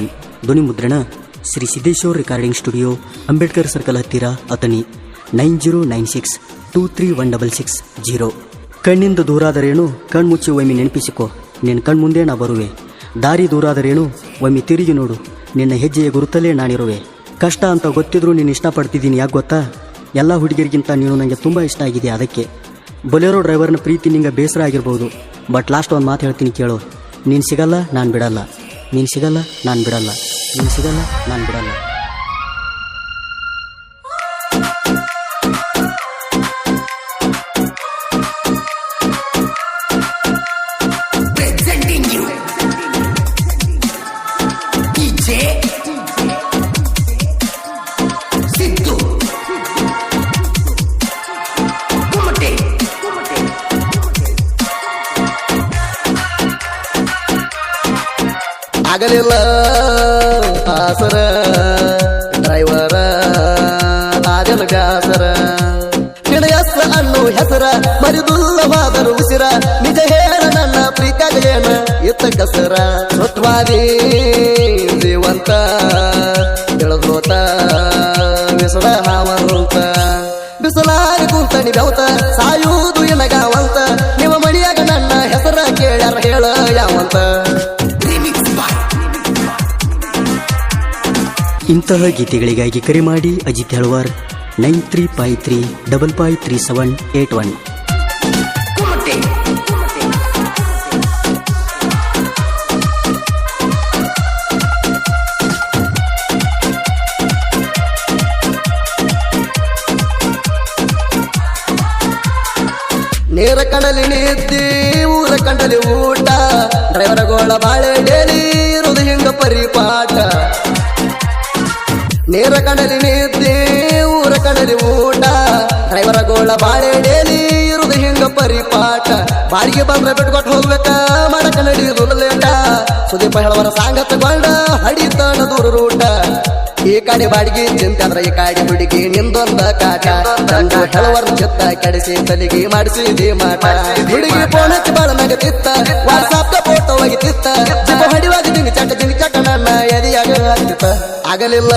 One ಧ್ವನಿ ಮುದ್ರಣ Shri Siddeshwar recording studio, Ambedkar circle ಹತ್ತಿರ Athani nine zero nine six two three one double six zero. ಕಣ್ಣಿಂದ ದೂರಾದರೇನು ಕಣ್ಮುಚ್ಚಿ ಒಮ್ಮೆ ನೆನಪಿಸಿಕೊ. ನಿನ್ನ ಕಣ್ಮುಂದೆ ನಾ ಬರುವೆ. ದಾರಿ ದೂರಾದರೇನು ಒಮ್ಮೆ ತಿರುಗಿ ನೋಡು. ನಿನ್ನ ಹೆಜ್ಜೆಯ ಗುರುತಲ್ಲೇ ನಾನಿರುವೆ. ಕಷ್ಟ ಅಂತ ಗೊತ್ತಿದ್ರೂ ನೀನು ಇಷ್ಟಪಡ್ತಿದ್ದೀನಿ. ಯಾಕೆ ಗೊತ್ತಾ? ಎಲ್ಲ ಹುಡುಗಿರಿಗಿಂತ ನೀನು ನನಗೆ ತುಂಬ ಇಷ್ಟ ಆಗಿದೆ ಅದಕ್ಕೆ? ಬೊಲೆರೋ ಡ್ರೈವರ್ನ ಪ್ರೀತಿ ನಿಂಗೆ ಬೇಸರ ಆಗಿರ್ಬೋದು. ಬಟ್ ಲಾಸ್ಟ್ ಒಂದು ಮಾತು ಹೇಳ್ತೀನಿ ಕೇಳು. ನೀನು ಸಿಗಲ್ಲ, ನಾನು ಬಿಡಲ್ಲ. ನೀನು ಸಿಗಲ್ಲ ನಾನು ಬಿಡಲ್ಲ. ನೀನು ಸಿಗಲ್ಲ ನಾನು ಬಿಡಲ್ಲ. ಆಗಲಿಲ್ಲ. ಆಸರ, ಡ್ರೈವರ ಆಗಲು ಬ್ಯಾಸರ. ನಿನ ಎಸ್ ಅನ್ನು ಹೆಸರ, ಮರಿದುಲ್ಲವಾದರು ಉಸಿರ. ನಿಜ ಹೇಳ ನನ್ನ ಪ್ರೀತಿಯಾಗ ಏನ ಇತ್ತ ಕಸರ ಸ್ವತ್ವಾದಿ ಇಂತಹ ಗೀತೆಗಳಿಗಾಗಿ ಕರೆ ಮಾಡಿ Ajith Helwar. Nine three five three double five three seven eight one. ನೇರ ಕಡಲಿ ನಿದ್ದಿ ಊರ ಕಂಡಲಿ ಊಟ. ಡ್ರೈವರ್ ಗೋಳ ಬಾಳೆ ಡೇಲಿ ಇರುವುದು ಹಿಂಗ ಪರಿಪಾಠ? ನೇರ ಕಡಲಿ ನಿದ್ದಿ ಊರ ಕಡಲಿ ಊಟ. ಡ್ರೈವರ ಗೋಳ ಬಾಳೆ ಡೇಲಿ, ಇರುದು ಹಿಂಗ ಪರಿಪಾಠ. ಬಾಡಿಗೆ ಬಂದ್ರೆ ಬಿಟ್ಕೊಟ್ಟು ಹೋಗ್ಬೇಕ, ಮಾಡಕ ಕನ್ನಡಿ ದುರ್ಲೇಟ ಸುದೀಪ ಹೇಳವರ ಸಾಂಗತ ಗೊಂಡ ಹಡಿತಾನ ದೂರ ರೂಟ. ಈ ಕಾಡಿ ಬಾಡಿಗೆ ಚಿಂತೆ ಅಂದ್ರೆ ಈ ಕಾಡಿ ಹುಡುಗಿ ನಿಂದೊಂದ ಕಾಟ. ತಂದು ಹೆಳವರ ಚಿತ್ತ ಕೆಡಿಸಿ ತಲಿಗೆ ಮಾಡಿಸಿದಿ ಮಾಟ. ಹುಡುಗಿ ಫೋನ್ ಹಚ್ಚಿ ಬಾಳ ನಗತಿತ್ತ ವಾಟ್ಸಾಪ್ ಫೋಟೋ ಒಗಿತಿತ್ತ. ಜಿಪ ಹೊಡಿವಾಗ ದಿನ ಚಟ ಚಟ ಆಗ್ತಿತ್ತ ಆಗಲಿಲ್ಲ.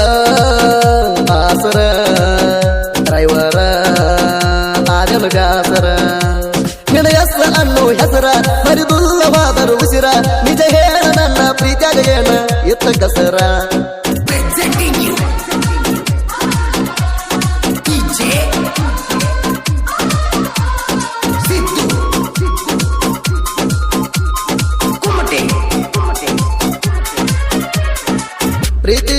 ಆಸರ ಡ್ರೈವರ ಆದನು ಗಾಸರ ನಿನ ಎಸ್ ಅನ್ನು ಹೆಸರ ಮರಿದುಲ್ಲವಾದರು ಉಸಿರ. ನಿಜ ಹೇಳ ನನ್ನ ಪ್ರೀತಿಯಾಗ ಏನ? ಇತ್ತ ಕಸರ.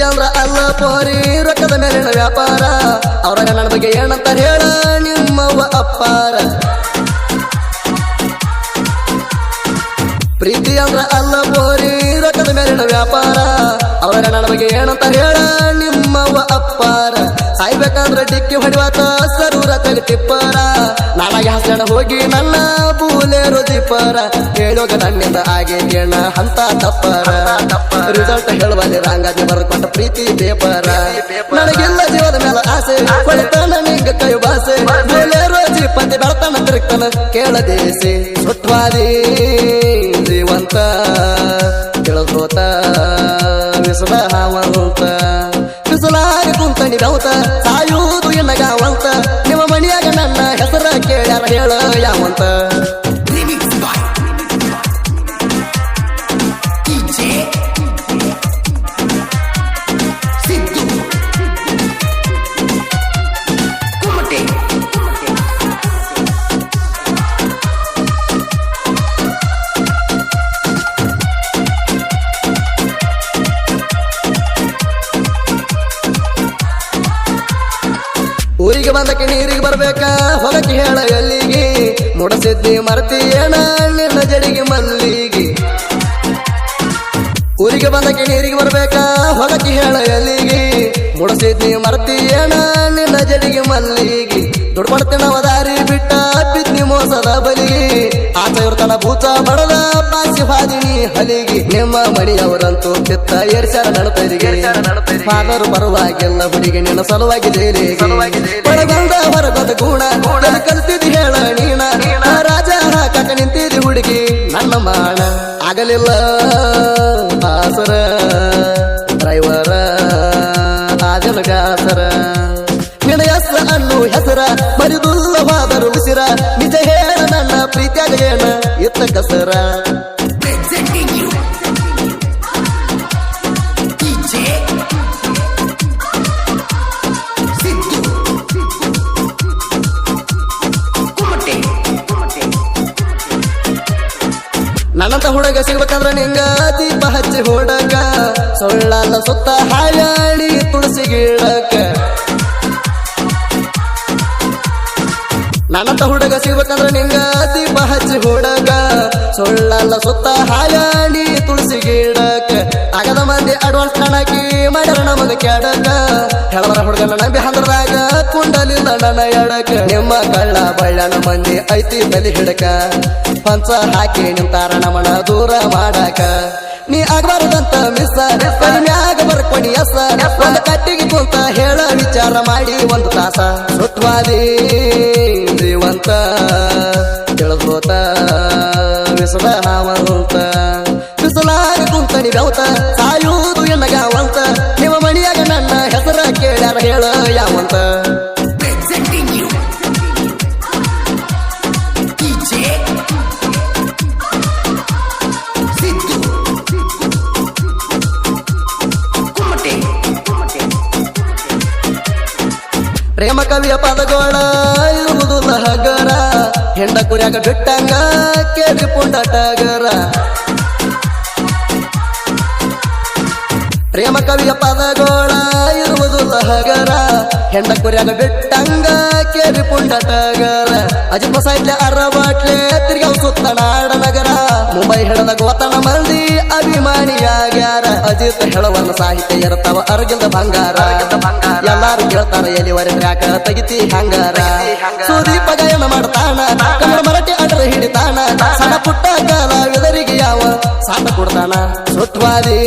ಅಂದ್ರ ಅಲ್ಲ ಪೋರಿ, ರೊಕ್ಕದ ಮೇಲಿನ ವ್ಯಾಪಾರ. ಅವರ ನನ್ನ ಬಗ್ಗೆ ಏನಂತ ಹೇಳ ನಿಮ್ಮವ ಅಪ್ಪಾರ. ಪ್ರೀತಿ ಅಂದ್ರ ಅಲ್ಲ ಪೋರಿ, ರೊಕ್ಕದ ಮೇಲಿನ ವ್ಯಾಪಾರ. ಅವರ ನನ್ನ ಬಗ್ಗೆ ಏನಂತ ಹೇಳ ನಿಮ್ಮವ ಅಪ್ಪಾರ. ಸಾಯ್ಬೇಕಂದ್ರ ಡಿಕ್ಕಿ ಹೊಡಿವಾತ ಸರೂರ ತಗ ಟಿಪ್ಪರ ನಾನಾಗೆ ಹಸಣ ಹೋಗಿ ನನ್ನ ಬೂಲೇರು ದಿಪ್ಪರ. ಹೇಳೋಗ ನನ್ನಿಂದ ಹಾಗೆ ಕೇಳ ಅಂತ ತಪ್ಪರ. ರಿಸಲ್ಟ್ ಹೇಳುವಲ್ಲಿ ರಂಗಾಜಿ ಬರ್ಕೊಂಡ ಪ್ರೀತಿ ಪೇಪರ ನನಗೆಲ್ಲ ಜೀವದ ಮೇಲೆ ಆಸೆ ಕೊಳಿತಾನ ನಿಂಗ ಕೈ ಬಾಸೆ. ಬೂಲೇರು ಜೀಪಂತಿ ಬೆಳತನ ತಿರುಗ್ತಾನ ಕೇಳದೇಸಿ. ಸುಟ್ವಾದಿ ಜೀವಂತ ಕೇಳೋತ ವಿಸದ ಹಾವಂತ ಬೆಳತ ಬೆವತ ಸಾಯುವುದು ಎನ್ನಗಾವಂತ. ನಿಮ್ಮ ಮನೆಯಾಗ ನನ್ನ ಹೆಸರ ಕೇಳ್ಯಾರ ಹೇಳ ಯಾವಂತ. ನೀರಿಗೆ ಬರ್ಬೇಕ? ಹೊಲಕ್ಕೆ ಹೇಳ ಎಲ್ಲಿಗೆ? ಮುಡಸಿದ್ದಿ ಮರ್ತಿ ಏನ ನಿನ್ನ ಜಡಿಗೆ ಮಲ್ಲಿಗೆ. ಊರಿಗೆ ಬಂದಕ್ಕೆ ನೀರಿಗೆ ಬರ್ಬೇಕ? ಹೊಲಕ್ಕೆ ಹೇಳ ಎಲ್ಲಿಗೆ? ಮುಡಸಿದ್ದಿ ಮರ್ತಿ ಏನ ನಿನ್ನ ಜಡಿಗೆ ಮಲ್ಲಿಗೆ. ದುಡ್ಡು ಮಾಡ್ತೇನ ದಾರಿ ಬಿಟ್ಟ ಬಿದ್ದಿ ಮೋಸದ ಬಲಿಗೆ. ಆತ ಇರ್ತಾನ ಭೂತ ಬಡದ ಶಿವಾದಿನಿ ಹಲಿಗೆ ನಿಮ್ಮ ಮಡಿಯವರಂತೂ ಕಿತ್ತ ಏರ್ಸಾರ ನಡತರಿಗೆ ಫಾದರ್ ಬರುವಾಗೆಲ್ಲ ಹುಡುಗಿ ನಿನ್ನ ಸಲುವಾಗಿದೆ ಹೊರಗೊಂದ ಬರಗದ ಗುಣ ಕಲಿಸಿದಿ ಹೇಳ ನೀನ ರಾಜ ಹಾಕಕ ನಿಂತಿದಿ ಹುಡುಗಿ ನನ್ನ ಮಾಣ. ಆಗಲಿಲ್ಲ ಆಸರ ಡ್ರೈವರ ಆಜಲಗಾಸರ ನಿನ್ನ ಹೆಸರ ಅನ್ನು ಹೆಸರ ಬರಿದುಲ್ಲವಾದರು ಉಸಿರ. ನಿಜ ಹೇಳ ನನ್ನ ಪ್ರೀತಿಯಾಗ ಏನ? ಇತ್ತ ಕಸರ. ನನ್ನಂತ ಹುಡುಗ ಸಿಗ್ಬೇಕಂದ್ರ ನಿಂಗ ದೀಪ ಹಚ್ಚಿ ಸೊಳ್ಳಲ್ಲ ಸುತ್ತ ಹಾಯಾಡಿ ತುಳಸಿ ಗಿಡಕ ನನ್ನಂತ ಹುಡುಗ ಸಿಗ್ಬೇಕಂದ್ರ ನಿಂಗ ದೀಪ ಹಚ್ಚಿ ಹುಡುಗ. ಸುಳ್ಳಲ್ಲ ಸುತ್ತ ಹಾಯಾಡಿ ತುಳಸಿ ಗಿಡಕ ಆಗದ ಮಂದಿ ಅಡ್ವಾನ್ಸ್ ಕಾಣಕಿ ಮಾಡ್ಯಾರ ನಮಗ ಕೆಡಕ. ಹೆಳವರ ಹುಡುಗನ ನಂಬಿ ಹಂದ್ರದಾಗ ಕುಂಡಲಿಲ್ಲ ನನ್ನ ಎಡಕ. ನಿಮ್ಮ ಕಳ್ಳ ಬಳ್ಳನ ಮಂದಿ ಐತಿ ತಲಿ ಹಿಡಕ. ಪಂಚ ಹಾಕಿ ನಿಂತಾರ ನಮನ ದೂರ ಮಾಡಾಕ. ನೀ ಆಗ್ಬಾರದಂತ ಮಿಸ್ ಮ್ಯಾಗ ಬರ್ಕೊಡಿ ಎಸ್ ಒಂದು ಕಟ್ಟಿಗೆ ಕುಂತ ಹೇಳ ವಿಚಾರ ಮಾಡಿ ಒಂದು ತಾಸ. ಸುಟ್ವಾದಿ ಬೆವತ ಸಾಯುವುದು ಎನ್ನಗಾವಂತ ನಿಮ್ಮ ಮಣಿಯಾಗ ನನ್ನ ಹೆಸರ ಕೇಳ್ಯಾರ ಹೇಳ ಯಾವಂತ. ಪ್ರೇಮ ಕವಿಯ ಪದಗೋಳ ಇರುವುದು ಸಹಗರ. ಹೆಂಡ ಕುರ್ಯಾಗ ಬಿಟ್ಟಂಗ ಕೇಳಿ ಪುಂಡಟಗರ. ಪ್ರೇಮ ಕವಿಯ ಪದಗೋಳ ಇರುವುದು ಸಹಗರ. ಹೆಂಡ ಕುರ್ಯಾಗ ಬಿಟ್ಟಂಗ ಕೇಳಿ ಪುಂಡಟಗರ ಅಜಿಪ ಸಾಹಿತ್ಯ ಅರವಾಟ್ಲೆ ತಿರ್ಗಾವ್ ಸುತ್ತ ನಾಡ ನಗರ ಮುಂಬೈ ಹೆಣದ ಗೋತನ ಮಂದಿ ಅಭಿಮಾನಿಯಾಗ್ಯಾರ. ಅಜಿತ್ ಹೆಳವನ್ನ ಸಾಹಿತ್ಯ ಇರ್ತಾವ ಅರಗಿಂದ ಬಂಗಾರ. ಎಲ್ಲಾರು ಕೇಳ್ತಾರ ಎಲಿವರೆ ಯಾಕ ತೆಗಿತಿ ಹಂಗಾರ. ಸುದೀಪ ಗಾಯನ ಮಾಡ್ತಾನ ಕನ್ನಡ ಮರಟಿ ಅಡ್ರ ಹಿಡಿತಾನ. ಸಣ್ಣ ಪುಟ್ಟ ಕಲಾವಿದರಿಗೆ ಯಾವ ಸಾಟ ಕೊಡ್ತಾನ? ಸುಟ್ವಾದಿ